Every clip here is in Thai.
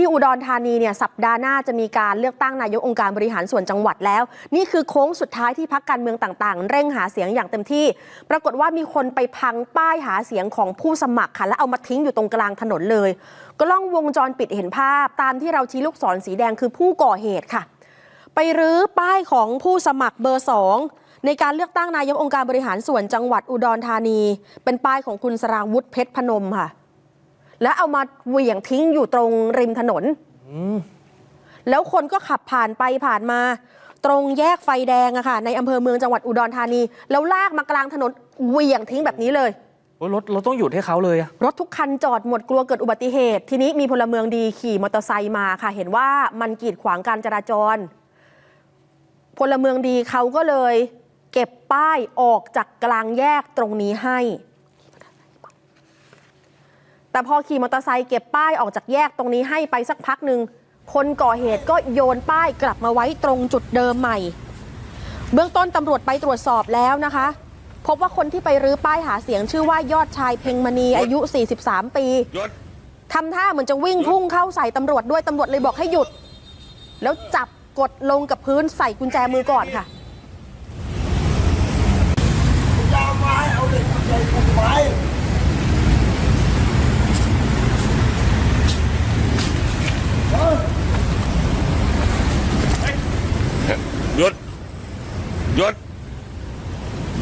ที่อุดรธานีเนี่ยสัปดาห์หน้าจะมีการเลือกตั้งนายกองค์การบริหารส่วนจังหวัดแล้ว นี่คือโค้งสุดท้ายที่พักการเมืองต่างๆ เร่งหาเสียงอย่างเต็มที่ ปรากฏว่ามีคนไปพังป้ายหาเสียงของผู้สมัครค่ะแล้วเอามาทิ้งอยู่ตรงกลางถนนเลยกล้องวงจรปิดเห็นภาพ ตามที่เราชี้ลูกศรสีแดงคือผู้ก่อเหตุค่ะ ไปรื้อป้ายของผู้สมัครเบอร์สองในการเลือกตั้งนายกองค์การบริหารส่วนจังหวัดอุดรธานี เป็นป้ายของคุณสราวุธเพชรพนมค่ะ แล้วเอามาเหวี่ยงทิ้งอยู่ตรงริมถนน แล้วคนก็ขับผ่านไปผ่านมา ตรงแยกไฟแดงอะค่ะ ในอำเภอเมืองจังหวัดอุดรธานี แล้วลากมากลางถนนเหวี่ยงทิ้งแบบนี้เลยโอ้ยรถเราต้องหยุดให้เขาเลยอะรถทุกคันจอดหมดกลัวเกิดอุบัติเหตุ ทีนี้มีพลเมืองดีขี่มอเตอร์ไซค์มาค่ะ เห็นว่ามันกีดขวางการจราจร พลเมืองดีเขาก็เลย เก็บป้ายออกจากกลางแยกตรงนี้ให้ แต่พอขี่มอเตอร์ไซค์เก็บป้ายออกจากแยกตรงนี้ให้ไปสักพักหนึ่งคนก่อเหตุก็โยนป้ายกลับมาไว้ตรงจุดเดิมใหม่ เบื้องต้นตำรวจไปตรวจสอบแล้วนะคะ พบว่าคนที่ไปรื้อป้ายหาเสียงชื่อว่ายอดชายเพ็งมณีอายุ 43 ปีทำท่าเหมือนจะวิ่งพุ่งเข้าใส่ตำรวจด้วยตำรวจเลยบอกให้หยุด แล้วจับกดลงกับพื้นใส่กุญแจมือก่อนค่ะ ยาวไม้เอาเหล็กมาใส่ผมไว้ ยศ หยุด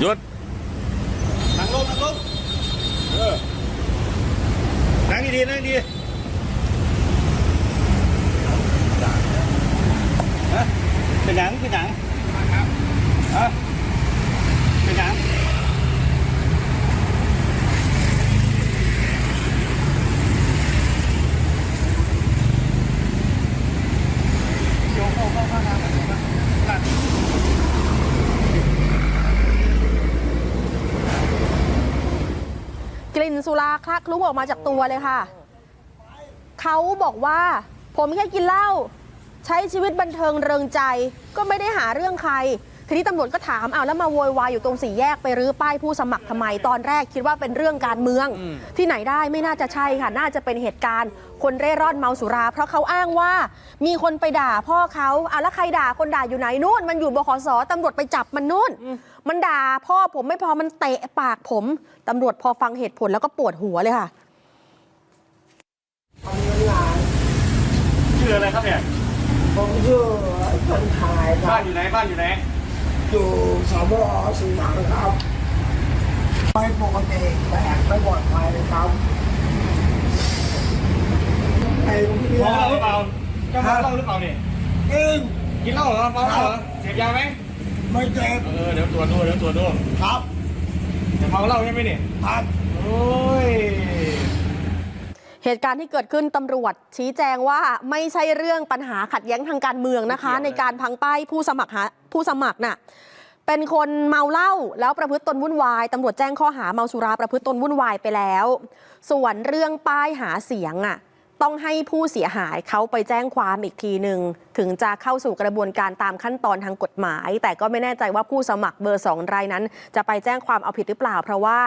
หยุดนั่งลงนั่งลงเออนั่งดีๆนั่งดีฮะเป็นหนังเป็นหนังฮะเป็นหนัง กลิ่นสุราคละคลุ้งออกมาจากตัวเลยค่ะ เขาบอกว่าผมแค่กินเหล้าใช้ชีวิตบันเทิงเริงใจก็ไม่ได้หาเรื่องใคร ทีนี้ตำรวจก็ถามเอาวแล้วมาโวยวายอยู่ตรงสี่แยกไปรื้อป้ายผู้สมัครทำไมตอนแรกคิดว่าเป็นเรื่องการเมือง ที่ไหนได้ไม่น่าจะใช่ค่ะ น่าจะเป็นเหตุการณ์ คนเร่ร่อนเมาสุรา เพราะเขาอ้างว่ามีคนไปด่าพ่อเขาเอาแล้วใครด่าคนด่าอยู่ไหนนู่น มันอยู่บขสตำรวจไปจับมันนู่น มันด่าพ่อผมไม่พอมันเตะปากผมตำรวจพอฟังเหตุผลแล้วก็ปวดหัวเลยค่ะทำเงินหลานชื่ออะไรครับเนี่ยผมชื่อคนขายคบ้ารันบอยู่ไหนบ้านอยู่ไหน อยู่สมอสีถังครับ ไม่ปกติแปลกไม่ปลอดภัยครับไอ้ผมเนี่เมายเหล้าหรือเปล่าเจ้าเมาเหล้าหรือเปล่าเนี่ยกินกินเหล้าเหรอเมาเหล้าเหรอเสพยาไหมไม่เจ็บเออเดี๋ยวตรวจดูเดี๋ยวตรวจดูครับจะเมาเหล้าใช่ไหมเนี่ยครับโอ้ย เหตุการณ์ที่เกิดขึ้นตำรวจ ชี้แจงว่าไม่ใช่เรื่องปัญหาขัดแย้งทางการเมืองนะคะ ในการพังป้ายผู้สมัครหาผู้สมัครน่ะเป็นคนเมาเหล้าแล้วประพฤติตนวุ่นวายตำรวจแจ้งข้อหาเมาสุราประพฤติตนวุ่นวายไปแล้ว ส่วนเรื่องป้ายหาเสียงอะ ต้องให้ผู้เสียหายเขาไปแจ้งความอีกทีหนึ่งถึงจะเข้าสู่กระบวนการตามขั้นตอนทางกฎหมาย แต่ก็ไม่แน่ใจว่าผู้สมัครเบอร์สองรายนั้น จะไปแจ้งความเอาผิดหรือเปล่า เพราะว่า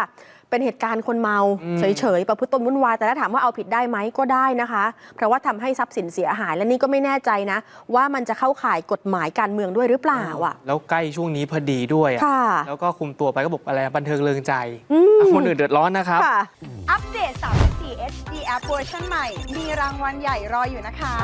เป็นเหตุการณ์คนเมาอืมเฉยๆประพฤติตนวุ่นวายแต่ถ้าถามว่าเอาผิดได้ไหมก็ได้นะคะ เพราะว่าทำให้ทรัพย์สินเสียหายและนี่ก็ไม่แน่ใจนะ ว่ามันจะเข้าข่ายกฎหมายการเมืองด้วยหรือเปล่าอะแล้วใกล้ช่วงนี้พอดีด้วยอะค่ะแล้วก็คุมตัวไปก็บอกอะไรบันเทิงเริงใจอืมคนอื่นเดือดร้อนนะครับค่ะอัปเดต แอปเวอร์ชันใหม่ มีรางวัลใหญ่รออยู่นะคะ